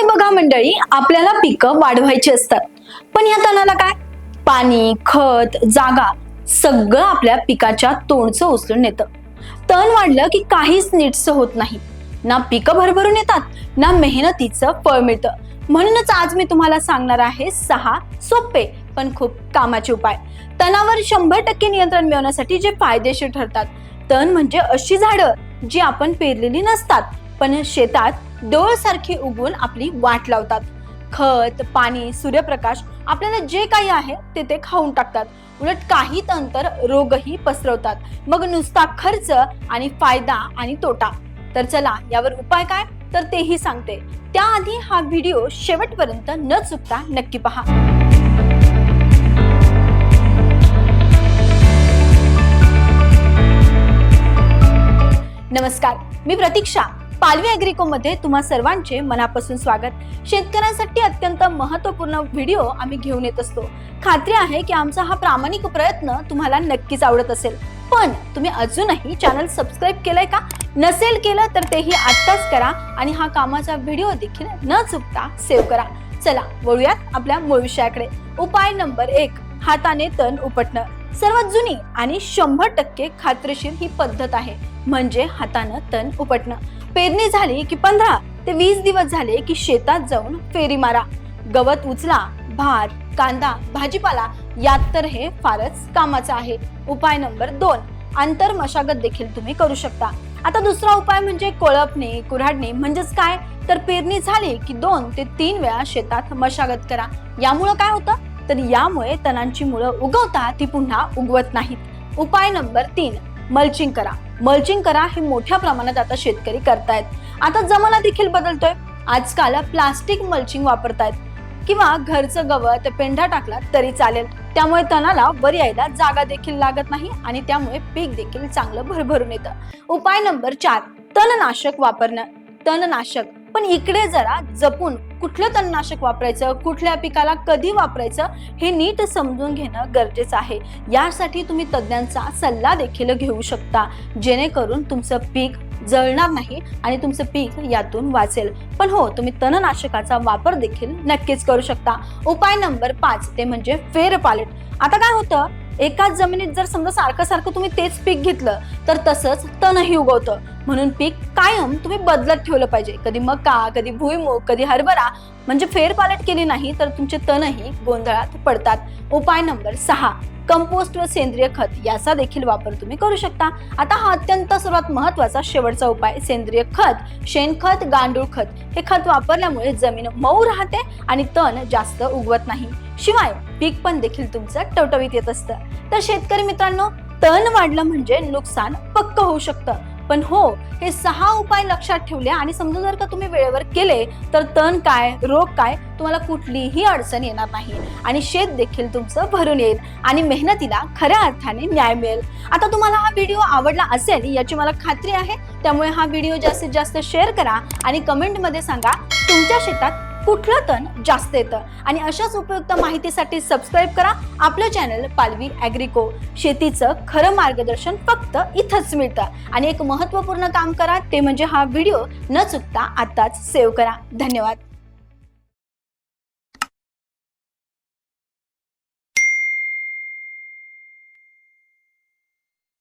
काही बघा मंडळी आपल्याला पिकं वाढवायची असतात. पण या तणाला काय? पाणी खत जागा सगळं आपल्या पिकाच्या तोंडचं उचलून येतं तण वाढलं की काहीच नीटसं होत नाही. ना पिकं भरभरून येतात ना मेहनतीचं फळ मिळतं. म्हणूनच आज मी तुम्हाला सांगणार आहे सहा सोपे पण खूप कामाचे उपाय. तणावर शंभर टक्के नियंत्रण मिळवण्यासाठी जे फायदेशीर ठरतात. तण म्हणजे अशी झाडं जी आपण पेरलेली नसतात पण शेतात डोळसारखी उगवून आपली वाट लावतात. खत पाणी सूर्यप्रकाश आपल्याला जे काही आहे ते ते खाऊन टाकतात. उलट काही तंतर रोगही पसरवतात. मग नुसता खर्च आणि फायदा आणि तोटा. तर चला यावर उपाय काय? तर तेही सांगते. त्याआधी हा व्हिडिओ शेवटपर्यंत न चुकता नक्की पहा. नमस्कार. मी प्रतीक्षा. पालवी अॅग्रिको मध्ये तुम्हा सर्वांचे मनापासून स्वागत. शेतकऱ्यांसाठी अत्यंत महत्त्वपूर्ण व्हिडिओ आम्ही घेऊन येत असतो. खात्री आहे की आमचा हा प्रामाणिक प्रयत्न तुम्हाला नक्कीच आवडत असेल. पण तुम्ही अजूनही चॅनल सबस्क्राईब केलंय का? नसेल केलं तर तेही आत्ताच करा आणि हा कामाचा व्हिडिओ देखील न चुकता सेव्ह करा. चला वळूयात आपल्या मूळ विषयाकडे. उपाय नंबर एक हाताने तण उपटणं. सर्वात जुनी आणि शंभर टक्के खात्रीशीर ही पद्धत आहे. म्हणजे हातानं तण उपटणं. पेरणी झाली की पंधरा ते वीस दिवस झाले की शेतात जाऊन फेरी मारा. गवत उचला भात कांदा भाजीपाला यात तर हे फारच कामाचं आहे. उपाय नंबर दोन आंतर मशागत देखील तुम्ही करू शकता. आता दुसरा उपाय म्हणजे कोळपणे कुऱ्हाडणे म्हणजेच काय? तर पेरणी झाली की दोन ते तीन वेळा शेतात मशागत करा. यामुळं काय होतं? तर यामुळे तणांची मुळं उगवता ती पुन्हा उगवत नाहीत. उपाय नंबर तीन मल्चिंग करा. मल्चिंग करा हे मोठ्या प्रमाणात आता शेतकरी करतायत. आता जमाना देखील बदलतोय. आजकाल प्लास्टिक मल्चिंग वापरतायत. किंवा घरचं गवत पेंढा टाकला तरी चालेल. त्यामुळे तणाला वर यायला जागा देखील लागत नाही आणि त्यामुळे पीक देखील चांगलं भरभरून येतं. उपाय नंबर चार तणनाशक वापरणं. तणनाशक पण इकडे जरा जपून कुठलं तणनाशक वापरायचं कुठल्या पिकाला कधी वापरायचं हे नीट समजून घेणं गरजेचं आहे. यासाठी तुम्ही तज्ज्ञांचा सल्ला देखील घेऊ शकता. जेणेकरून तुमचं पीक जळणार नाही आणि तुमचं पीक यातून वाचेल. पण हो तुम्ही तणनाशकाचा वापर देखील नक्कीच करू शकता. उपाय नंबर पाच ते म्हणजे फेर पालट. आता काय होतं? एकाच जमिनीत जर समजा सारखं सारखं तुम्ही तेच पीक घेतलं तर तसंच तणही उगवतं. म्हणून पीक कायम तुम्ही बदलत ठेवलं पाहिजे. कधी मका कधी भुईमूग कधी हरभरा म्हणजे फेरपालट केली नाही तर तुमचे तणही गोंधळात पडतात. उपाय नंबर सहा कंपोस्ट व सेंद्रिय खत याचा देखील वापर तुम्ही करू शकता. आता हा अत्यंत सर्वात महत्त्वाचा शेवटचा उपाय सेंद्रिय खत शेणखत गांडूळ खत. हे खत वापरल्यामुळे जमीन मऊ राहते आणि तण जास्त उगवत नाही. शिवाय पीक पण देखील तुमचं टवटवीत येत असतं. तर शेतकरी मित्रांनो तण वाढलं म्हणजे नुकसान पक्क होऊ शकतं. पण हो हे सहा उपाय लक्षात ठेवले आणि समजा जर का तुम्ही वेळेवर केले तर तण काय रोग काय तुम्हाला कुठलीही अडचण येणार नाही. आणि शेत देखील तुमचं भरून येईल आणि मेहनतीला खऱ्या अर्थाने न्याय मिळेल. आता तुम्हाला हा व्हिडिओ आवडला असेल याची मला खात्री आहे त्यामुळे हा व्हिडिओ जास्तीत जास्त शेअर करा आणि कमेंटमध्ये सांगा तुमच्या शेतात कुठलं तण जास्त येतं? आणि अशाच उपयुक्त माहितीसाठी सबस्क्राईब करा आपलं चॅनल पालवी ॲग्रिको शेतीचं खरं मार्गदर्शन फक्त इथंच मिळतं. आणि एक महत्त्वपूर्ण काम करा ते म्हणजे हा व्हिडिओ न चुकता आत्ताच सेव्ह करा. धन्यवाद.